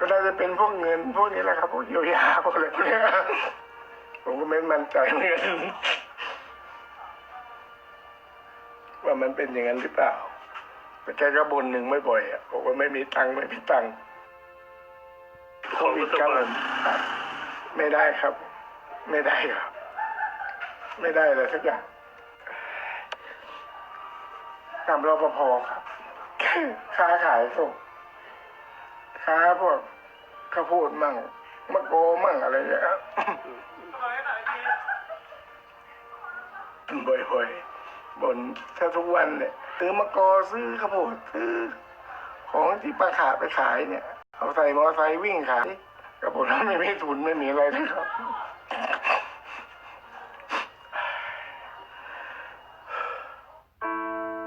ก็ได้จะเป็นพวกเงินพวกนี้แหละครับพวกเยียวยาพวกอะไรพวกเนี้ยผมก็ไม่มั่นใจเหมือนกันว่ามันเป็นอย่างนั้นหรือเปล่าแต่แกก็บ่นหนึ่งไม่บ่อยอะบอกว่าไม่มีตังค์ไม่มีตังค์โควิดครับผมไม่ได้ครับ ไม่ได้ครับ ไม่ได้เลยสักอย่างทำรปภครับค้าขายส่งาพวกข้าวโพดมั่งมะโกมั่งอะไรเงี้ยบ่อยๆบนถ้าทุกวันเนี่ยซื้อมะกอซื้อข้าวโพดซื้อ ของที่ปลาขาไปขายเนี่ย เอาใส่มอไซค์วิ่งขายก็บอกว่าไม่มีทุนไม่มีอะไรนะครับ